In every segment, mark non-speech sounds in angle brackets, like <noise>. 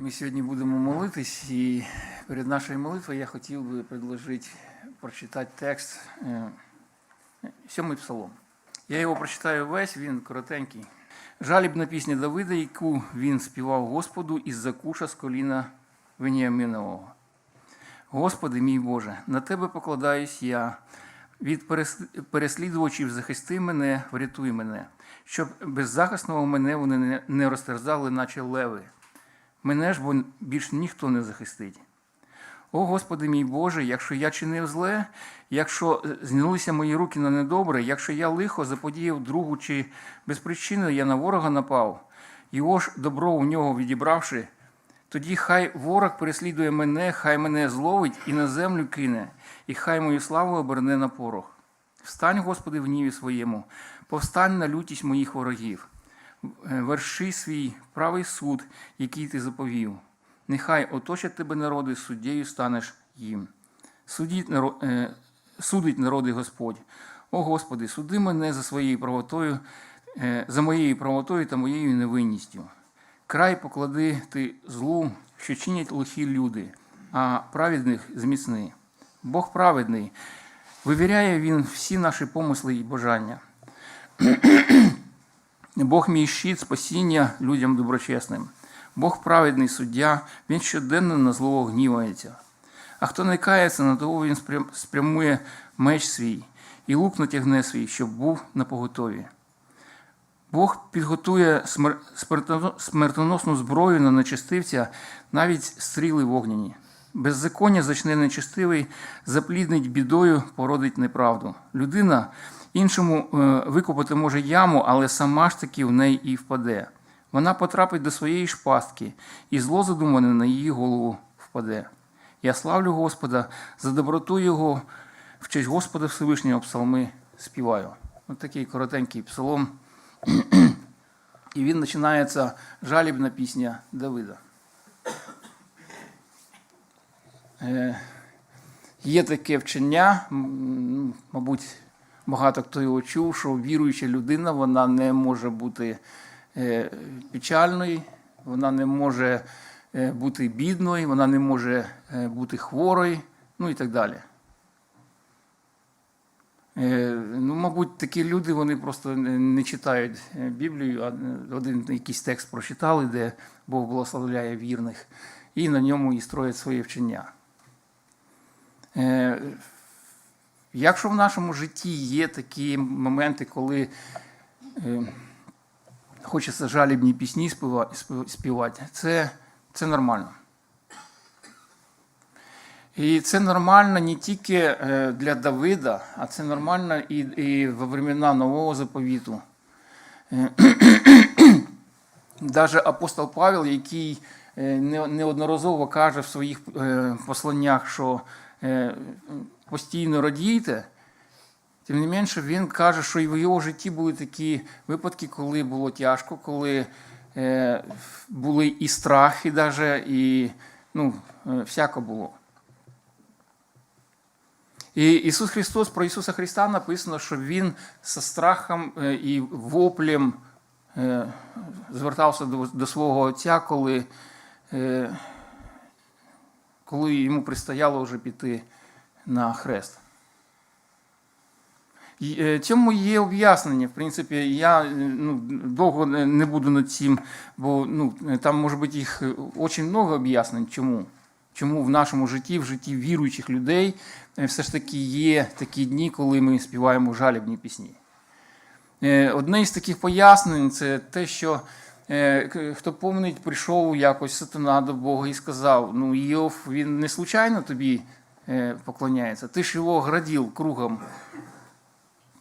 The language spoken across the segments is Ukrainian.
Ми сьогодні будемо молитись, і перед нашою молитвою я хотів би предложити прочитати текст е, сьомий псалом. Я його прочитаю весь, він коротенький. Жалібна пісня Давида, яку він співав Господу із-за куша з коліна Веніаминового. Господи мій Боже, на Тебе покладаюсь я. Від переслідувачів захисти мене, врятуй мене, щоб беззахисного мене вони не розтерзали, наче леви. Мене ж бо більш ніхто не захистить. О Господи мій Боже, якщо я чинив зле, якщо е, знялися мої руки на недобре, якщо я лихо заподіяв другу чи без причини я на ворога напав, його ж добро у нього відібравши, тоді хай ворог переслідує мене, хай мене зловить і на землю кине, і хай мою славу оберне на порох. Встань, Господи, в гніві своєму, повстань на лютість моїх ворогів. Е, верши свій правий суд, який ти заповів. Нехай оточать тебе народи, суддєю станеш їм. Судіть, е, судить народи Господь. О Господи, суди мене за своєю правотою, е, за моєю правотою та моєю невинністю. Край поклади ти злу, що чинять лихі люди, а праведних зміцни. Бог праведний, вивіряє він всі наші помисли і бажання. Бог мій щит, спасіння людям доброчесним. Бог праведний суддя, він щоденно на злого гнівається. А хто не кається, на того він спрямує меч свій і лук натягне свій, щоб був на поготові. Бог підготує смертоносну зброю на нечистивця, навіть стріли вогняні. Беззаконня зачне нечистивий, запліднить бідою, породить неправду. Людина іншому е, викопати може яму, але сама ж таки в неї і впаде. Вона потрапить до своєї ж пастки, і зло задумане на її голову впаде. Я славлю Господа за доброту Його, в честь Господа Всевишнього псалми співаю. Ось такий коротенький псалом. І він починається жалібна пісня Давида. Е, Є таке вчення, мабуть, багато хто його чув, що віруюча людина вона не може бути е, печальною, вона не може е, бути бідною, вона не може е, бути хворою, ну і так далі. Ну, мабуть, такі люди вони просто не читають Біблію, а один якийсь текст прочитали, де Бог благословляє вірних, і на ньому і строять своє вчення. Е, Якщо в нашому житті є такі моменти, коли е, хочеться жалібні пісні співати, це, це нормально. І це нормально не тільки е, для Давида, а це нормально і, і во времена Нового заповіту. Е, <clears throat> Даже апостол Павел, який е, неодноразово каже в своїх е, посланнях, що е, постійно радійте, тим не менше, він каже, що і в його житті були такі випадки, коли було тяжко, коли е, були і страхи, даже, і ну, е, всяко було. І Ісус Христос про Ісуса Христа написано, що Він зі страхом е, і воплем е, звертався до, до свого Отця, коли, коли йому предстояло вже піти на хрест. Е, Цьому є об'яснення. В принципі, я е, ну, довго не буду над цим, бо ну, там може бути їх е, дуже багато об'яснень, чому. Чому в нашому житті, в житті віруючих людей, е, все ж таки є такі дні, коли ми співаємо жалібні пісні. Е, Одне із таких пояснень це те, що е, хто помнить, прийшов якось сатана до Бога і сказав: ну, Йов, він не случайно тобі е, поклоняється, ти ж його градів кругом.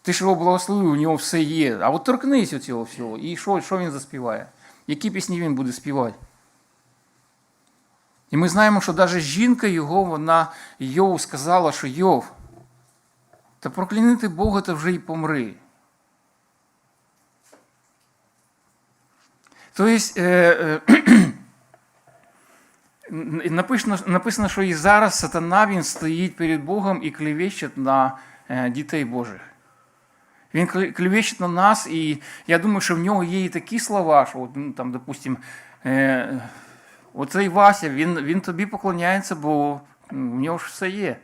Ти ж його благословив, у нього все є. А от торкнись у цього всього. І що, що він заспіває? Які пісні він буде співати? І ми знаємо, що навіть жінка його, вона Йову сказала, що Йов, та проклянити Бога та вже й помри. Тобто, написано, написано, що і зараз сатана він стоїть перед Богом і клевещить на е, дітей Божих. Він кле- клевещить на нас, і я думаю, що в нього є і такі слова, що, ну, там, допустим, е, Оцей Вася, він, він тобі поклоняється, бо в нього ж все є.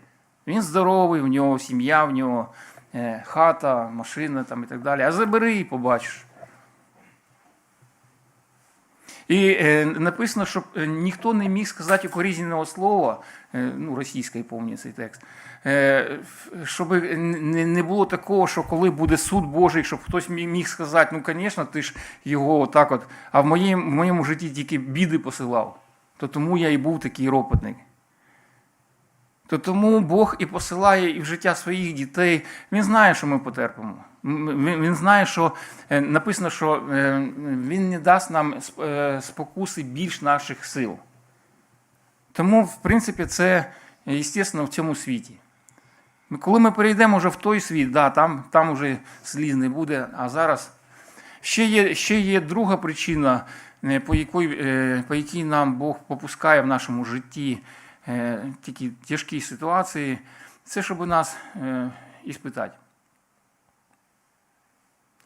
Він здоровий, в нього сім'я, в нього е, хата, машина там, і так далі. А забери і побачиш. І е, написано, щоб е, ніхто не міг сказати укорізного слова, е, ну, російською повні цей текст, щоб не було такого, що коли буде суд Божий, щоб хтось міг сказати, ну, звісно, ти ж його отак от, а в моєму, в моєму житті тільки біди посилав. То тому я і був такий ропотник. То тому Бог і посилає і в життя своїх дітей. Він знає, що ми потерпимо. Він, знає, що е, написано, що е, Він не дасть нам е, спокуси більш наших сил. Тому, в принципі, це естественно в цьому світі. Коли ми перейдемо вже в той світ, да, там, там вже сліз не буде, а зараз ще є, ще є друга причина, по якій, по якій нам Бог попускає в нашому житті такі тяжкі ситуації, це щоб нас іспитати.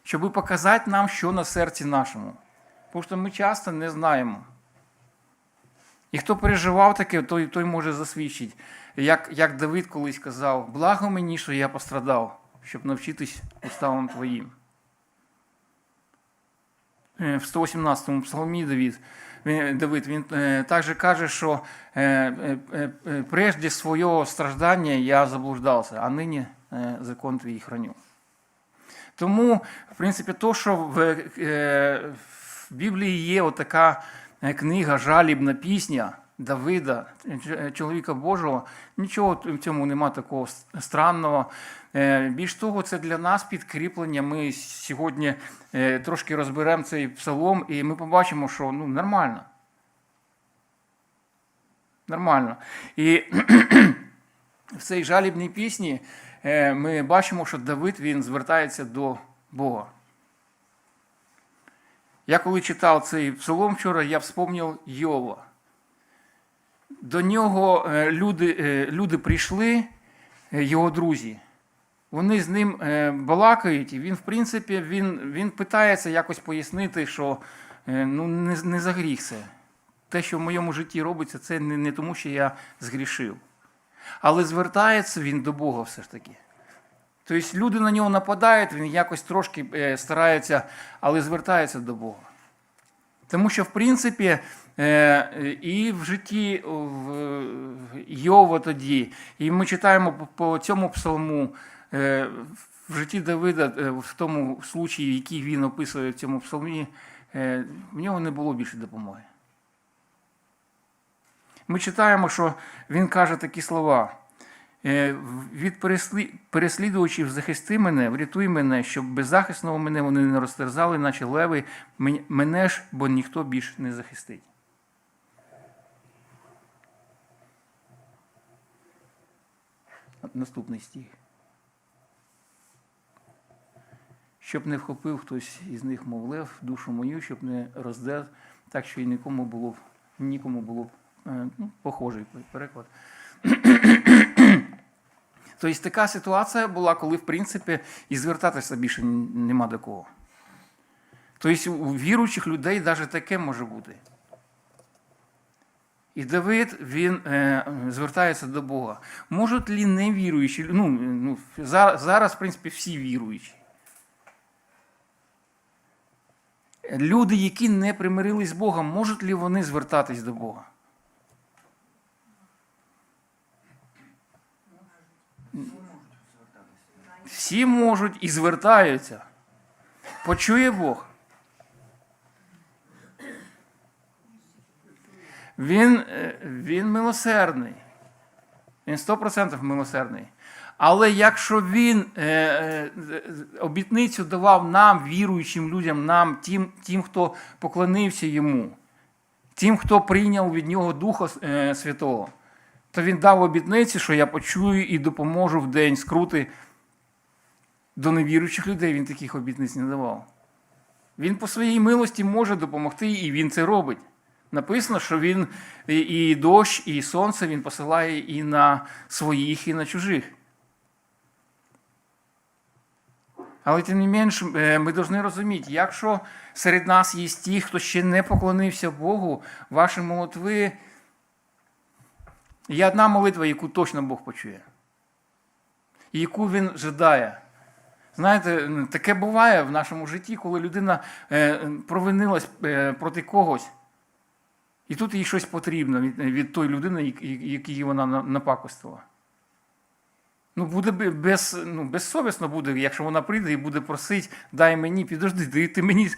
Щоб показати нам, що на серці нашому. Тому що ми часто не знаємо. І хто переживав таке, той, той може засвідчити. Як, як Давид колись казав, благо мені, що я пострадав, щоб навчитись уставам твоїм. Е, В 118-му псалмі Давид, Давид, він е, також каже, що е, е, е, прежде свого страждання я заблуждався, а нині е, закон твій храню. Тому, в принципі, то, що в, е, в Біблії є отака е, книга, жалібна пісня Давида, чоловіка Божого, нічого в цьому нема такого странного. Е, Більш того, це для нас підкріплення. Ми сьогодні е, трошки розберемо цей псалом, і ми побачимо, що ну, нормально. Нормально. І <clears throat> в цій жалібній пісні е, ми бачимо, що Давид він звертається до Бога. Я коли читав цей псалом вчора, я вспомнив Йова. До нього е, люди, е, люди прийшли, е, його друзі. Вони з ним е, балакають, і він, в принципі, він, він питається якось пояснити, що е, ну, не, не за гріх це. Те, що в моєму житті робиться, це не, не тому, що я згрішив. Але звертається він до Бога все ж таки. Тобто люди на нього нападають, він якось трошки е, старається, але звертається до Бога. Тому що, в принципі, е, і в житті Йова тоді, і ми читаємо по- цьому псалму, е, в житті Давида, в тому случаї, який він описує в цьому псалмі, в нього не було більше допомоги. Ми читаємо, що він каже такі слова. Е, Від переслідувачів захисти мене, врятуй мене, щоб беззахисного мене вони не розтерзали, наче леви, мене ж, бо ніхто більш не захистить. Наступний стих. Щоб не вхопив хтось із них, мов лев, душу мою, щоб не роздер, так що й нікому було б, нікому було б ну, похожий переклад. <clears throat> Тобто така ситуація була, коли, в принципі, і звертатися більше нема до кого. Тобто у віруючих людей навіть таке може бути. І Давид він е, звертається до Бога. Можуть ли невіруючі, ну, ну, зараз, зараз, в принципі, всі віруючі. Люди, які не примирились з Богом, можуть ли вони звертатись до Бога? Всі можуть і звертаються. Почує Бог. Він, е, він милосердний. Він 100% милосердний. Але якщо він е, е, обітницю давав нам, віруючим людям, нам, тим, тим, хто поклонився йому, тим, хто прийняв від нього Духа е, Святого, то він дав обітниці, що я почую і допоможу в день скрути. До невіруючих людей він таких обітниць не давав. Він по своїй милості може допомогти, і він це робить. Написано, що він і- дощ, і сонце він посилає і на своїх, і на чужих. Але тим не менш, е, ми повинні розуміти, якщо серед нас є ті, хто ще не поклонився Богу, ваші молитви є одна молитва, яку точно Бог почує, і яку Він жадає. Знаєте, таке буває в нашому житті, коли людина е, провинилась е, проти когось, і тут їй щось потрібно від, від тої людини, як- якій вона напакостила. Ну, буде без, ну, безсовісно буде, якщо вона прийде і буде просити, дай мені, підожди, ти, ти мені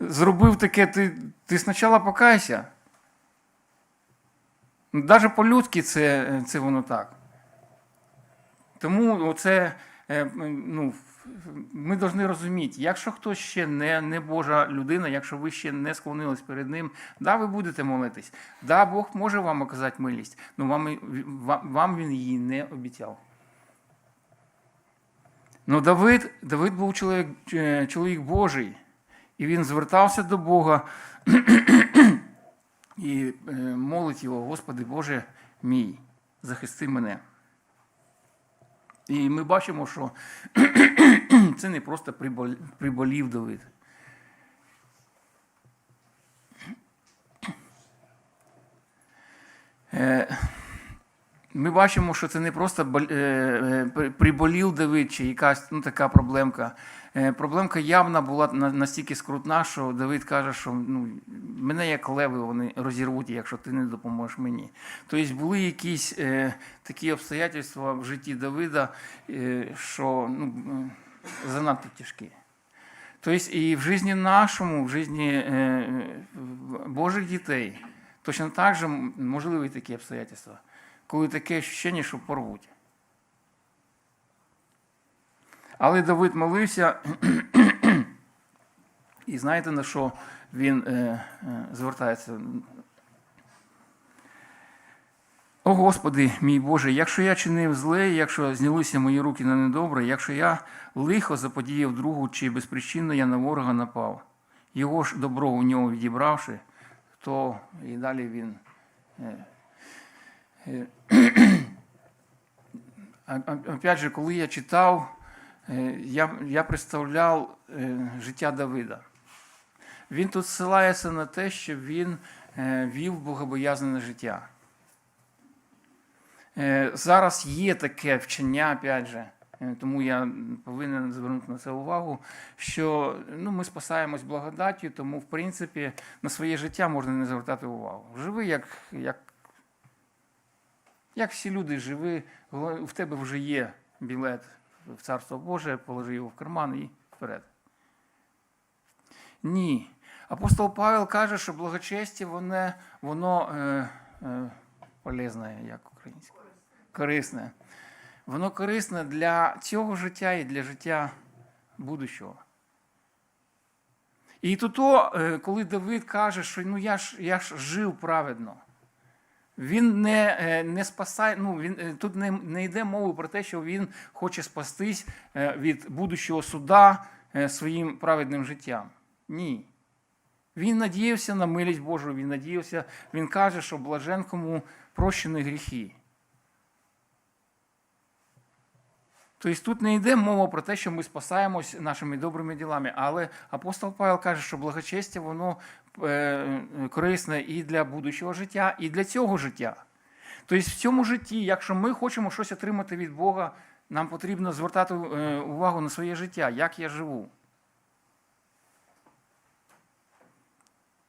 зробив таке, ти, ти спочатку покайся. Навіть по-людськи це, це воно так. Тому оце, е, ну, ми повинні розуміти, якщо хтось ще не, не Божа людина, якщо ви ще не склонились перед ним, да, ви будете молитись. Да, Бог може вам оказати милість, але вам, вам, він її не обіцяв. Ну, Давид, Давид був чоловік, е, чоловік Божий, і він звертався до Бога <clears throat> і е, молить його, Господи Боже мій, захисти мене. І ми бачимо, що <clears throat> це не просто прибол- приболів Давид. Ми бачимо, що це не просто е, е, при- приболів Давид чи якась ну, така проблемка. Е, Проблемка явна була настільки скрутна, що Давид каже, що ну, мене як леви вони розірвуть, якщо ти не допоможеш мені. Тобто були якісь е, такі обстоятельства в житті Давида, е, що ну, занадто тяжкі. Тобто і в житті нашому, в житті е, Божих дітей точно так же можливі такі обстоятельства, коли таке ощущення, що порвуть. Але Давид молився, <clears throat> і знаєте на що він е, е, звертається? О Господи, мій Боже, якщо я чинив зле, якщо знялися мої руки на недобре, якщо я лихо заподіяв другу, чи безпричинно я на ворога напав, його ж добро у нього відібравши, то і далі він. Е, <clears throat> Опять же, коли я читав, е, я, я представляв е, життя Давида. Він тут ссилається на те, що він вів богобоязне життя. Зараз є таке вчення, опять же, тому я повинен звернути на це увагу, що ну, ми спасаємось благодаттю, тому, в принципі, на своє життя можна не звертати увагу. Живи, як, як, як всі люди, живи, в тебе вже є білет в Царство Боже, положи його в карман і вперед. Ні. Апостол Павел каже, що благочестя воно, воно е, е, полезне, як українське. Корисне. Воно корисне для цього життя і для життя будущого. І то, е, коли Давид каже, що ну я ж, я ж жив праведно, він не, е, не спасає, ну, він, е, тут не, не йде мови про те, що він хоче спастись е, від будущого суда своїм праведним життям. Ні. Він надіявся на милість Божу, він надіявся, він каже, що блажен кому прощені гріхи. Тобто тут не йде мова про те, що ми спасаємось нашими добрими ділами, але апостол Павел каже, що благочестя воно корисне і для будущого життя, і для цього життя. Тобто в цьому житті, якщо ми хочемо щось отримати від Бога, нам потрібно звертати е, увагу на своє життя, як я живу.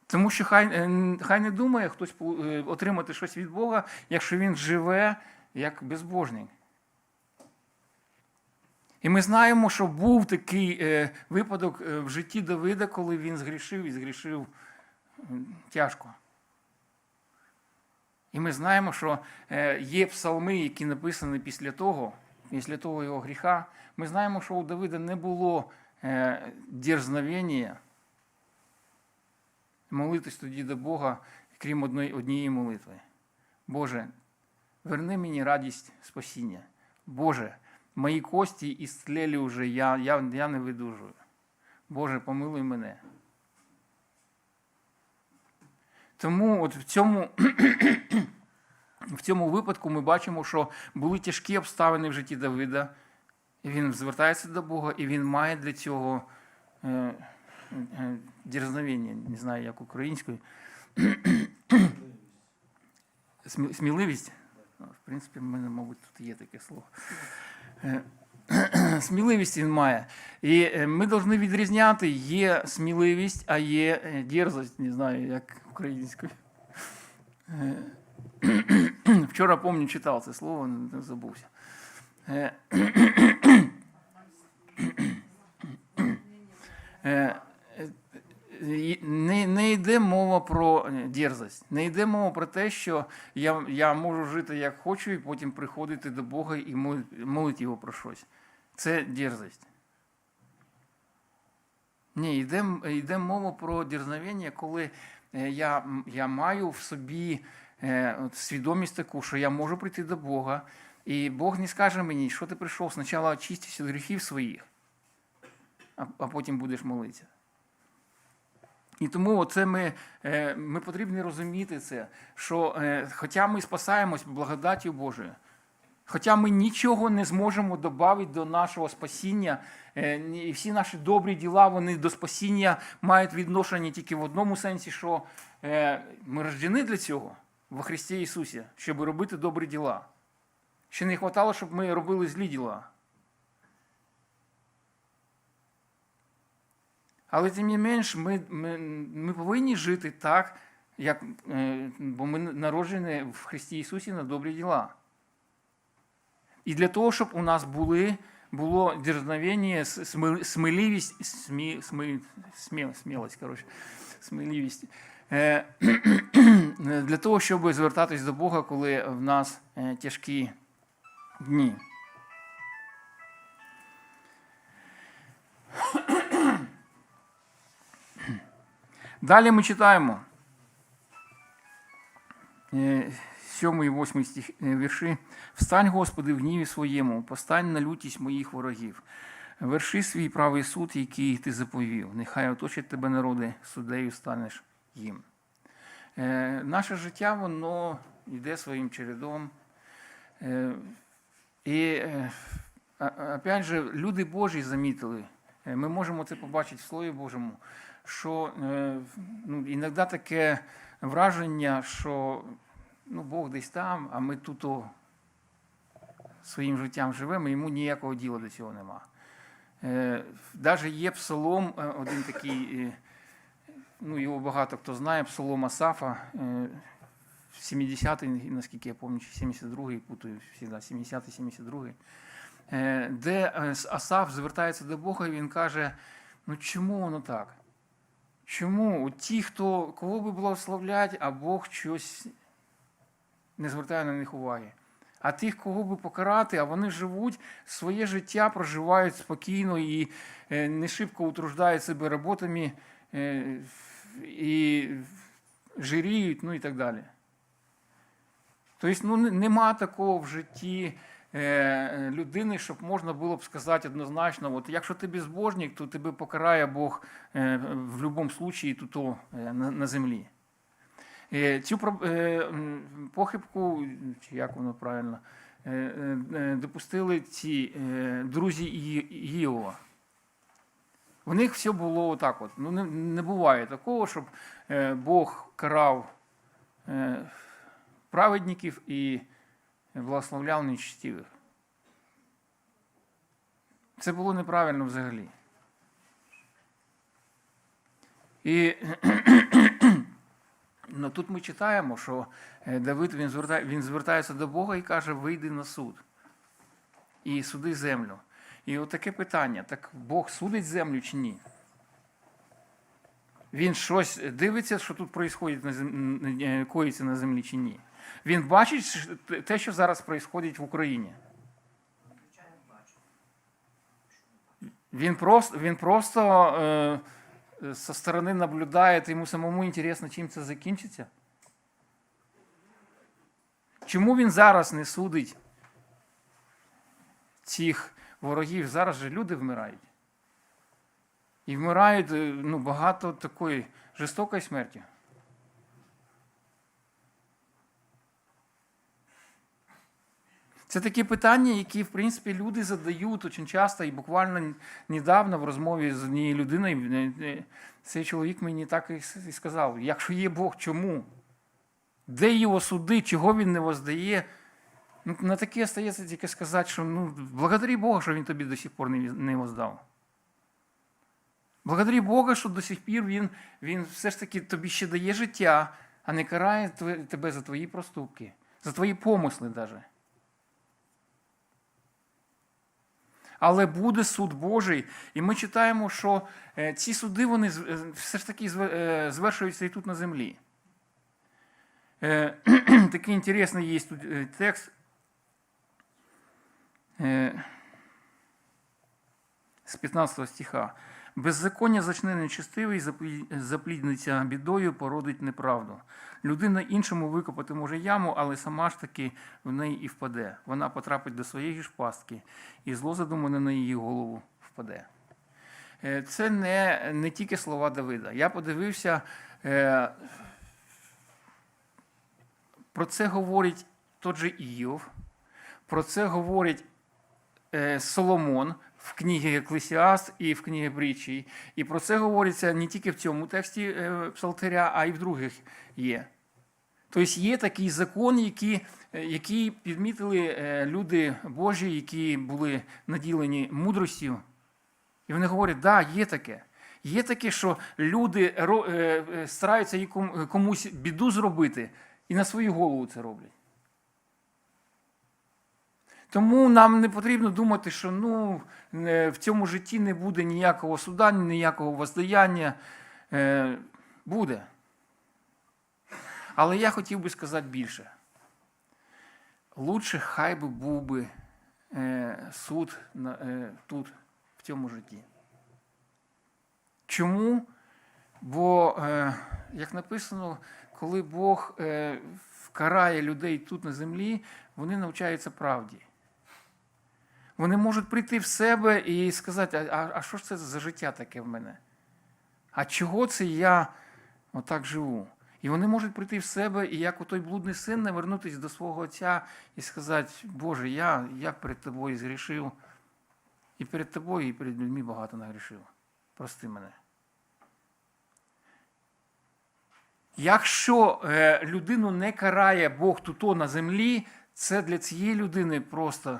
Тому що хай, е, хай не думає хтось е, отримати щось від Бога, якщо він живе як безбожник. І ми знаємо, що був такий е, випадок е, в житті Давида, коли він згрішив і згрішив тяжко. І ми знаємо, що е, є псалми, які написані після того, після того його гріха. Ми знаємо, що у Давида не було е, дерзновення молитись тоді до Бога, крім однієї молитви. Боже, верни мені радість спасіння. Боже, мої кості істлелі вже, я, я, я не видужую. Боже, помилуй мене. Тому от в цьому, <clears throat> в цьому випадку ми бачимо, що були тяжкі обставини в житті Давида. Він звертається до Бога, і він має для цього е, е, дерзновення, не знаю, як українською. Смі- Сміливість. Ну, В принципі, в мене, мабуть, тут є таке слово. <clears throat> Сміливість він має. І е, ми повинні відрізняти, є сміливість, а є е, дерзость, не знаю, як українською. Е, <clears throat> Вчора, пам'ятаю, читав це слово, не забувся. <clears throat> Не, не йде мова про дерзость, не йде мова про те, що я, я можу жити як хочу, і потім приходити до Бога і молити його про щось. Це дерзость. Ні, йде, йде мова про дерзновення, коли е, я, я маю в собі е, свідомість таку, що я можу прийти до Бога, і Бог не скаже мені, що ти прийшов, спочатку очистися від гріхів своїх, а, а потім будеш молитися. І тому оце ми, е, ми повинні розуміти це, що хоча ми спасаємось благодаттю Божою, хоча ми нічого не зможемо додати до нашого спасіння, е, і всі наші добрі діла вони до спасіння мають відношення тільки в одному сенсі, що е, ми рождені для цього во Христі Ісусі, щоб робити добрі діла. Ще не вистачало, щоб ми робили злі діла. Але тим не менш, ми, ми, ми повинні жити так, як, е, бо ми народжені в Христі Ісусі на добрі діла. І для того, щоб у нас були, було дерзновення, сміливість, смі, смі, сміл, смілость, коротше, сміливість. Е, для того, щоб звертатись до Бога, коли в нас е, тяжкі дні. Далі ми читаємо е, 7 і 8 е, вірші. Встань, Господи, в гніві своєму, постань на лютість моїх ворогів. Верши свій правий суд, який ти заповів. Нехай оточать тебе народи, суддею станеш їм. Е, Наше життя, воно йде своїм чередом. Е, І е, опять же, люди Божі замітили. Е, Ми можемо це побачити в Слові Божому, що е, ну, іноді таке враження, що ну, Бог десь там, а ми тут о, своїм життям живемо, йому ніякого діла до цього нема. Е, Навіть є псалом, е, один такий, е, ну, його багато хто знає, псалом Асафа, е, 70-й, наскільки я пам'ятаю, 72-й, путаю завжди, 70-й, 72-й, е, де е, Асаф звертається до Бога і він каже: ну чому воно так? Чому От ті, хто кого би благословлять, а Бог щось не звертає на них уваги? А тих, кого би покарати, а вони живуть своє життя, проживають спокійно і е, не шибко утруждають себе роботами е, і жиріють, ну і так далі. Тобто, ну, нема такого в житті е, людини, щоб можна було б сказати однозначно, от якщо ти безбожник, то тебе покарає Бог в будь-якому випадку тут на землі. Е, Цю е, похибку, чи як воно правильно, е, допустили ці друзі Іова. У них все було отак. От. Ну, не, буває такого, щоб Бог карав праведників і благословляв нечестивих. Це було неправильно взагалі. І ну, тут ми читаємо, що е, Давид він, звертає, він звертається до Бога і каже: вийди на суд і суди землю. І от таке питання: так Бог судить землю чи ні? Він щось дивиться, що тут на е, коїться на землі чи ні. Він бачить те, що зараз происходить в Україні. Він просто, він просто е, е, со сторони наблюдает, йому самому інтересно, чим це закінчиться. Чому він зараз не судить цих ворогів? Зараз же люди вмирають. І вмирають е, ну, багато такої жорстокої смерті. Це такі питання, які, в принципі, люди задають дуже часто, і буквально недавно в розмові з однією людиною е, е, цей чоловік мені так і сказав: якщо є Бог, чому? Де його суди, чого він не воздає? Ну, на таке остається тільки сказати, що ну, благодарі Бога, що він тобі до сих пор не воздав. Благодарі Бога, що до сих пір він, він все ж таки тобі ще дає життя, а не карає тебе за твої проступки, за твої помисли навіть. Але буде суд Божий, і ми читаємо, що е, ці суди вони е, все ж таки е, звершуються і тут на землі. <clears throat> Такий інтересний є тут текст. З 15 стиха. Беззаконня зачне нечестивий, заплі- заплідниться бідою, породить неправду. Людина іншому викопати може яму, але сама ж таки в неї і впаде. Вона потрапить до своєї ж пастки, і зло задумане на її голову впаде. Е, Це не, не тільки слова Давида. Я подивився, е, про це говорить тот же Іов, про це говорить е, Соломон в книгі Еклесіаст і в книгі Притчі. І про це говориться не тільки в цьому тексті е, Псалтиря, а й в других є. Тобто є такий закон, який, е, який підмітили е, люди Божі, які були наділені мудростю. І вони говорять, да, є таке. Є таке, що люди стараються комусь біду зробити і на свою голову це роблять. Тому нам не потрібно думати, що ну, е, в цьому житті не буде ніякого суда, ніякого воздаяння. Е, Буде. Але я хотів би сказати більше. Лучше хай би був би е, суд тут, в цьому житті. Чому? Бо, як написано, коли Бог карає людей тут на землі, вони навчаються правді. Вони можуть прийти в себе і сказати, а, а- що ж це за життя таке в мене? А чого це я отак живу? І вони можуть прийти в себе і як у той блудний син навернутися до свого отця і сказати, Боже, я, я перед тобою згрішив, і перед тобою, і перед людьми багато нагрішив. Прости мене. Якщо е, людину не карає Бог тут на землі, це для цієї людини просто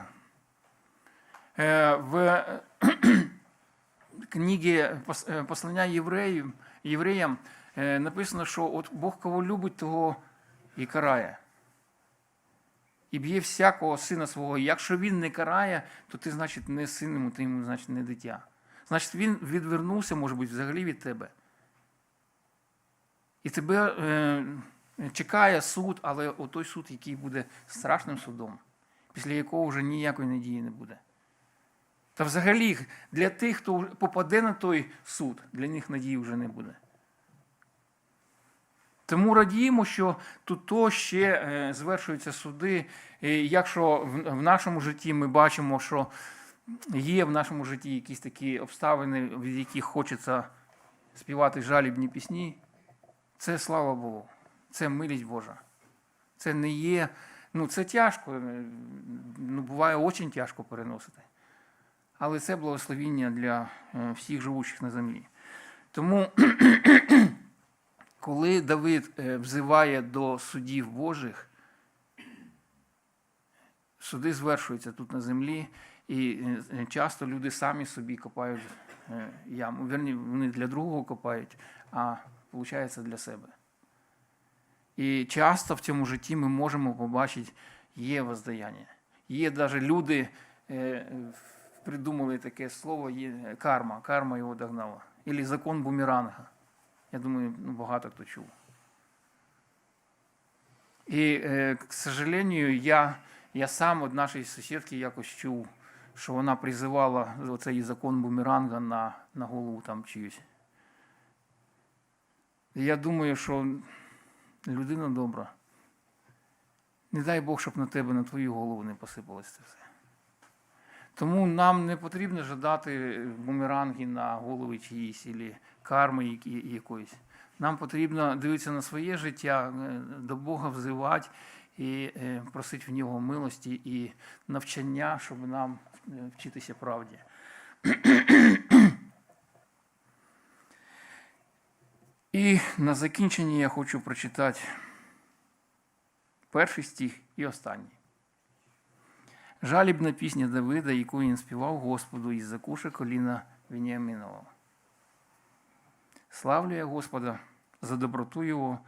в <clears throat> книгі е, послання євреїв, євреям е, написано, що от Бог кого любить, того і карає. І б'є всякого сина свого. Якщо він не карає, то ти, значить, не син йому, ти йому, значить, не дитя. Значить, він відвернувся, може бути, взагалі від тебе. І тебе е, чекає суд, але той суд, який буде страшним судом, після якого вже ніякої надії не буде. Та взагалі для тих, хто попаде на той суд, для них надії вже не буде. Тому радіємо, що тут то ще е, звершуються суди. І якщо в нашому житті ми бачимо, що є в нашому житті якісь такі обставини, від яких хочеться співати жалібні пісні, це слава Богу, це милість Божа. Це не є, ну це тяжко, е, ну буває дуже тяжко переносити. Але це благословіння для е, всіх живучих на землі. Тому, коли Давид е, взиває до судів Божих, суди звершуються тут на землі, і е, часто люди самі собі копають яму. Верні, вони для другого копають, а виходить для себе. І часто в цьому житті ми можемо побачити, є воздаяння. Є навіть люди придумали таке слово, є карма. Карма його догнала. Ілі закон бумеранга. Я думаю, ну, багато хто чув. І, е, к сожалению, я, я сам від нашої сусідки якось чув, що вона призивала оцей закон бумеранга на, на голову там чиюсь. Я думаю, що людина добра. Не дай Бог, щоб на тебе, на твою голову не посипалось це все. Тому нам не потрібно жадати бумеранги на голови чиїсь, або карми якоїсь. Нам потрібно дивитися на своє життя, е, до Бога взивати і е, просити в нього милості і навчання, щоб нам е, вчитися правді. І на закінчення я хочу прочитати перший стих і останній. Жалібна пісня Давида, яку він співав Господу із закуша коліна Веніамінова. Славлю я Господа за доброту Його,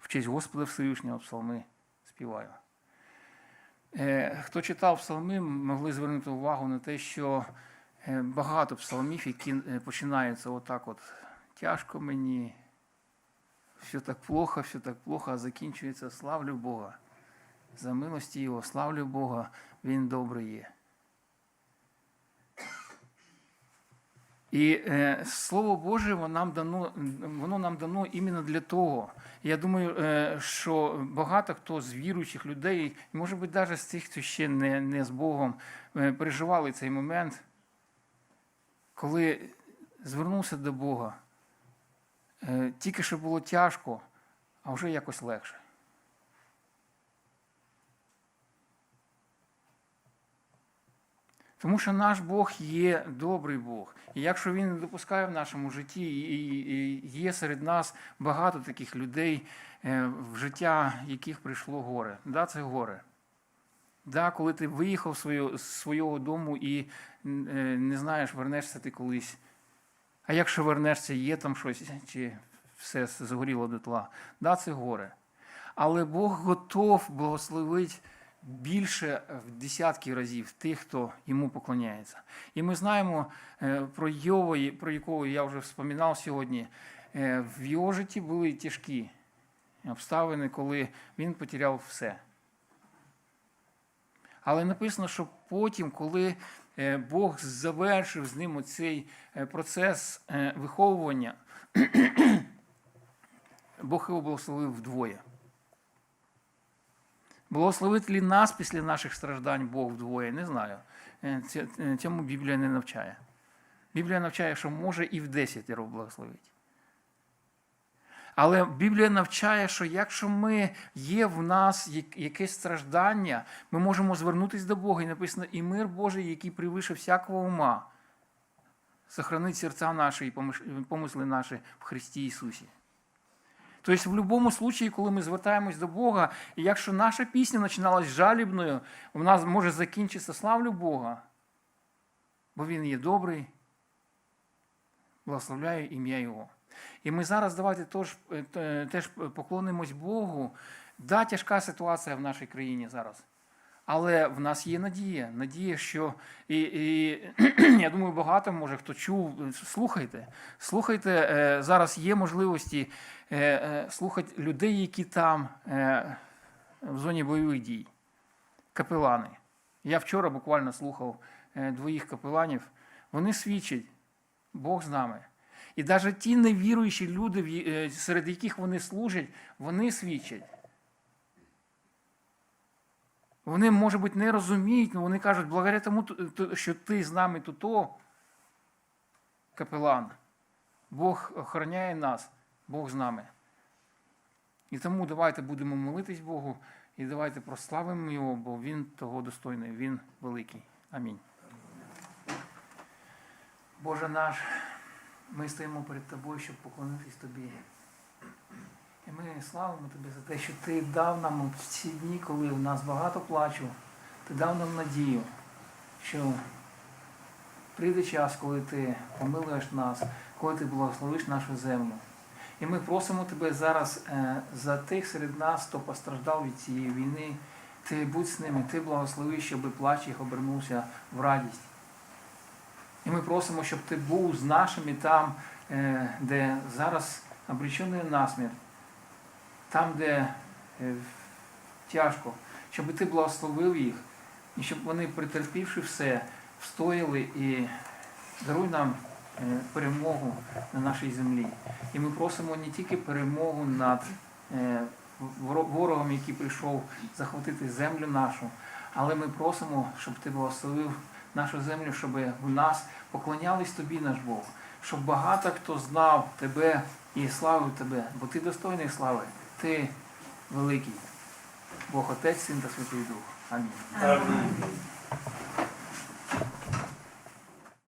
в честь Господа Всевишнього псалми співаю. Е, Хто читав псалми, могли звернути увагу на те, що е, багато псалмів, які е, починаються отак от тяжко мені, все так плохо, все так плохо, а закінчується славлю Бога. За милості Його, славлю Бога, Він добрий є. І е, Слово Боже воно нам дано, воно нам дано іменно для того. Я думаю, е, що багато хто з віруючих людей, може бути, навіть з тих, хто ще не, не з Богом, е, переживали цей момент, коли звернувся до Бога. Е, тільки що було тяжко, а вже якось легше. Тому що наш Бог є добрий Бог. І якщо Він не допускає в нашому житті, і є серед нас багато таких людей, е, в життя яких прийшло горе. Да, це горе. Да, коли ти виїхав з свого дому і е, не знаєш, вернешся ти колись. А якщо вернешся, є там щось, чи все згоріло дотла. Да, це горе. Але Бог готов благословити більше в десятки разів тих, хто йому поклоняється. І ми знаємо е, про Йова, про якого я вже вспоминав сьогодні. Е, В його житті були тяжкі обставини, коли він потеряв все. Але написано, що потім, коли е, Бог завершив з ним цей процес виховування, <clears throat> Бог його благословив вдвоє. Благословить ли нас після наших страждань Бог вдвоє? Не знаю. Цьому Біблія не навчає. Біблія навчає, що може і в десятеро благословить. Але Біблія навчає, що якщо ми є в нас якесь страждання, ми можемо звернутися до Бога. І написано, і мир Божий, який превише всякого ума, сохранить серця наші і помисли наші в Христі Ісусі. Тобто, в будь-якому випадку, коли ми звертаємось до Бога, і якщо наша пісня починалась жалібною, вона може закінчитися славлю Бога, бо Він є добрий, благословляю ім'я Його. І ми зараз давайте теж, теж поклонимось Богу. Да, тяжка ситуація в нашій країні зараз. Але в нас є надія. Надія, що і, і <clears throat> я думаю, багато може хто чув. Слухайте, слухайте, е, зараз є можливості е, е, слухати людей, які там в зоні бойових дій, капелани. Я вчора буквально слухав двоїх капеланів. Вони свідчать, Бог з нами. І навіть ті невіруючі люди, серед яких вони служать, вони свідчать. Вони, може бути, не розуміють, але вони кажуть, благодаря тому, що ти з нами тут, капелан, Бог охороняє нас, Бог з нами. І тому давайте будемо молитись Богу і давайте прославимо Його, бо Він того достойний, Він великий. Амінь. Боже наш, ми стоїмо перед Тобою, щоб поклонитись Тобі. І ми славимо Тебе за те, що Ти дав нам в ці дні, коли в нас багато плачу, ти дав нам надію, що прийде час, коли ти помилуєш нас, коли ти благословиш нашу землю. І ми просимо тебе зараз е, за тих серед нас, хто постраждав від цієї війни. Ти будь з ними, ти благослови, щоб плач їх обернувся в радість. І ми просимо, щоб ти був з нашими там, е, де зараз обречений насмерть там, де е, тяжко, щоб ти благословив їх, і щоб вони, претерпівши все, встояли і даруй нам е, перемогу на нашій землі. І ми просимо не тільки перемогу над е, ворогом, який прийшов захватити землю нашу, але ми просимо, щоб ти благословив нашу землю, щоб в нас поклонялись тобі, наш Бог, щоб багато хто знав тебе і славив тебе, бо ти достойний слави ти великий. Бог Отець, Син та Святий Дух. Амінь. Амінь.